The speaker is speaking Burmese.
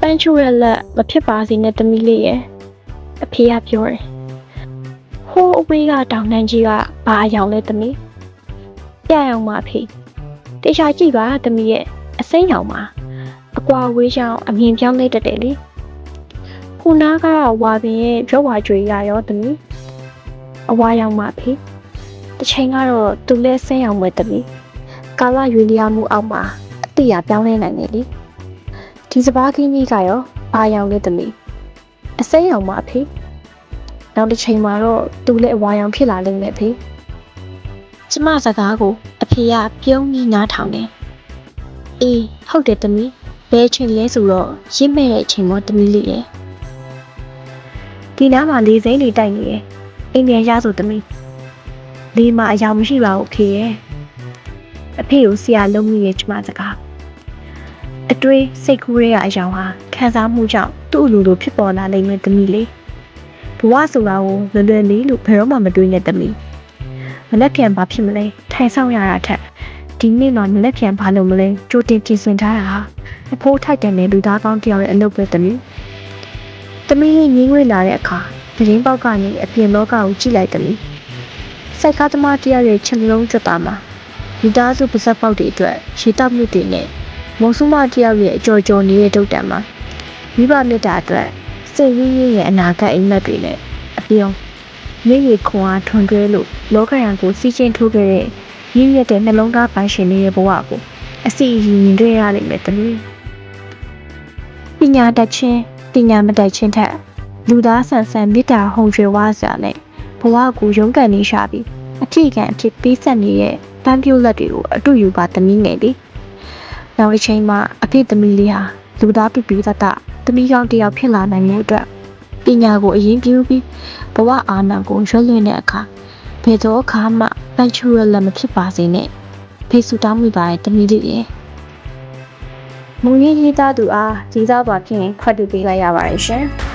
ပန်းချိုးရဲ့လက်မဖြစ်ပါစေနဲ့သမီးလေးရဲ့အဖေကပြောတယ်ဟိုးအဝေးကတောင်နှန်းကြီးကဘာအယောင်လဲသမီးပြရအောင်ပါအဖေတေချာကြည့်ပါသမီးရဲ့အစိမ်းရောင်ပါအကွာဝေးချောင်းအမြင်ပြောင်းလေးတက်တယ်လေခုနာကဝါပင်ရဲ့ရွက်ဝါကြွေရရောသမီးအဝါရောင်ပါအဖေတစ်ချိန်ကတော့သူလဲဆင်းရောင်ပဲသမီးကာလရွေလျားမှုအောက်မှာအတိအပြောင်းလဲနိုင်တယ်လေ ဒီစပားကင်းကြီးကရောဘာရောင်လဲသမီးအစိမ်းရောင်ပါအဖေနောက်တစ်ချိန်မှာတော့သူလည်းအဝါရောင်ဖြစ်လာလိမ့်မယ်ဖေကျမစကားကိုအဖေကပြုံးပြီးနားထောင်တယ်အေးဟုတ်တယ်သမီးဘယ်ချိန်လဲဆိုတော့ရစ်မဲ့တဲ့အချိန်မို့သမီးလေးရဲ့ဒီနားမှာလေစိမ့်လေးတိုက်နေရဲ့အိမ်ပြန်ရဆိုသမီးလေးမအယောင်မရှိပါဘူးအဖေရဲ့အဖေကိုဆရာလုံးမိရဲ့ကျမစကား အတွေးစိတ်ကူးရဲကအယောင်ဟာခံစားမှုကြောင့်သူ့အလိုလိုဖြစ်ပေါ်လာနိုင်မဲ့သမီးလေးဘဝဆိုတာကိုလွယ်လွယ်လေးလို့ဘယ်တော့မှမတွေးနဲ့သမီးမလက်ပြန်ဘာဖြစ်မလဲထိုင်ဆောင်ရတာထက်ဒီနေ့တော့မလက်ပြန်ဘာလို့မလဲကြိုတင်ပြင်ဆင်ထားတာဟာအဖိုးထိုက်တယ်နဲ့လူသားကောင်းတယောက်ရဲ့အလုပ်ပဲသမီးသမီးလေးငင်းငွေလာတဲ့အခါသတင်းပေါက်ကနေအပြင်လောကကိုကြည့်လိုက်သမီးစိုက်ကားသမားတယောက်ရဲ့ချင်လုံးကြွတာမှာမိသားစုပါဇက်ပေါက်တွေအတွက်ရှည်တောက်မြစ်တွေနဲ့ မုံစုမတယောက်ရဲ့အကြော်ကြော်နေတဲ့ဒုတ်တံမှာမိဘမြတ်တာအတွက်စိတ်ရင်းရင်းရဲ့အနာဂတ်အိမ်မက်တွေနဲ့အပြုံးမိရီခွန်အားထွန်တွဲလို့လောကရန်ကိုစီးချင်းထိုးခဲ့တဲ့ရင်းရတဲ့နှလုံးသားပိုင်ရှင်တွေရဲ့ဘဝကိုအစီအရင်မြင်တွေ့ရလိမ့်မယ်တလူပညာတတ်ခြင်းပညာမတတ်ခြင်းထက်လူသားဆန်ဆန်မေတ္တာဟုံကျွယ်ဝစရာနဲ့ဘဝကိုရုန်းကန်နေရှာပြီးအထီးကံအဖြစ်ပေးဆက်နေတဲ့ပန်းပြိုးလက်တွေကိုအတူယူပါသမီးငယ်လေး နောက်တစ်ချိန်မှာအဖေသမီးလေးဟာလူသားပြပြတတ်သမီးကောင်းတစ်ယောက်ဖြစ်လာနိုင်မှုအတွက်ပညာကိုအရင်ပြုပြီးဘဝအာဏာကိုရွတ်လွှင့်တဲ့အခါဘယ်တော့အခါမှပန့်ချူရလက်မဖြစ်ပါစေနဲ့ဖေးဆူတောင်းမိပါရဲ့သမီးလေးရဲ့မုံရင်းရေးသားသူအားဒီသားပါဖြင့်ခွတ်တူပေးလိုက်ရပါတယ်ရှင်။